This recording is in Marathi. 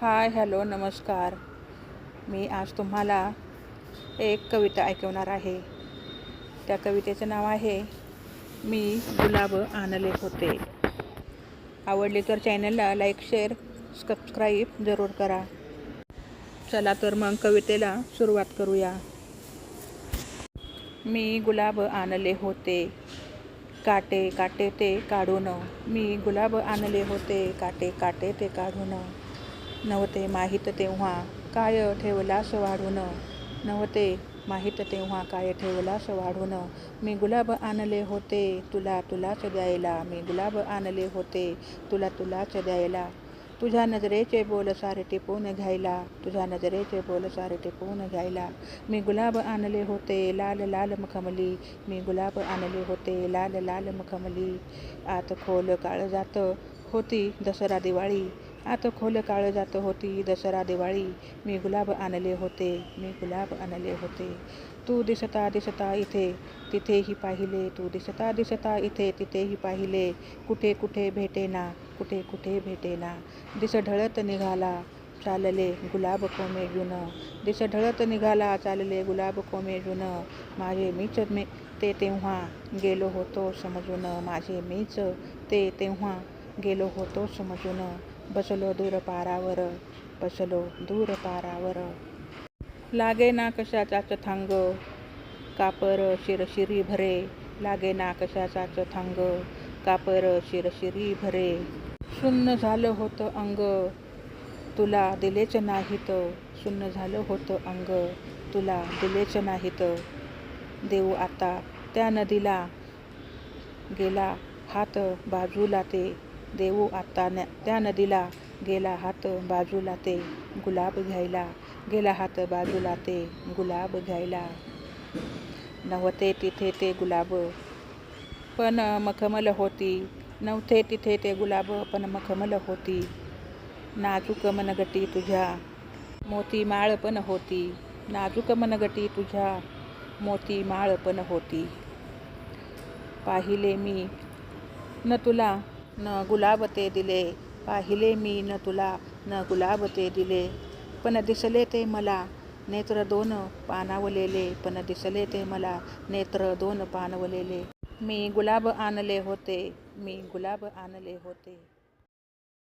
हाय हॅलो नमस्कार. मी आज तुम्हाला एक कविता ऐकवणार आहे. त्या कवितेचं नाव आहे मी गुलाब आणले होते. आवडले तर चॅनलला लाईक शेअर सबस्क्राईब जरूर करा. चला तर मग कवितेला सुरुवात करूया. मी गुलाब आणले होते. काटे काटे ते काढून. मी गुलाब आणले होते. काटे काटे ते काढून. नव्हते माहीत तेव्हा काय ठेवलास वाढून? नव्हते माहीत तेव्हा काय ठेवलास वाढून? मी गुलाब आणले होते तुला तुलाच द्यायला. मी गुलाब आणले होते तुला तुलाच द्यायला. तुझ्या नजरेचे बोल सारे टिपून घ्यायला. तुझ्या नजरेचे बोल सारे टिपून घ्यायला. मी गुलाब आणले होते लाल लाल मखमली. मी गुलाब आणले होते लाल लाल मखमली. आत खोल काळ जात होती दसरा दिवाळी. आत खोल काळ जात होती. दसरा दिवाळी मी गुलाब आणले होते. मी गुलाब आणले होते. तू दिसता दिसता इथे. तिथेही पाहिले. तू दिसता दिसता इथे. तिथेही पाहिले. कुठे कुठे भेटेना? कुठे कुठे भेटेना? दिस ढळत निघाला. चालले गुलाब कोमेजून दिस ढळत निघाला. चालले गुलाब कोमेजून माझे मीच मे ते तेव्हा गेलो होतो समजून. माझे मीच ते तेव्हा गेलो होतो समजून. बसलो दूर पारावर बसलो दूर पारावर लागे ना कशाचाच थांग कापर शिरशिरी भरे. लागे ना कशाचाच थांग कापर शिरशिरी भरे. शून्य झालं होतं अंग तुला दिलेच नाहीत. शून्य झालं होतं अंग तुला दिलेच नाहीत. देऊ आता त्या नदीला गेला हात बाजूला ते. देऊ आता न त्या नदीला गेला हात बाजूला ते गुलाब घ्यायला गेला हात बाजूला ते गुलाब घ्यायला. नव्हते तिथे ते गुलाब पण मखमल होती. नव्हते तिथे ते गुलाब पण मखमल होती. नाजूक मनगटी तुझ्या मोती माळ पण होती. नाजूक मनगटी तुझ्या मोती माळ पण होती. पाहिले मी न तुला न गुलाब ते दिले पाहिले मी न तुला न गुलाब ते दिले. पण दिसले ते मला नेत्र दोन पानावलेले. पण दिसले ते मला नेत्र दोन पानवलेले. मी गुलाब आणले होते मी गुलाब आणले होते.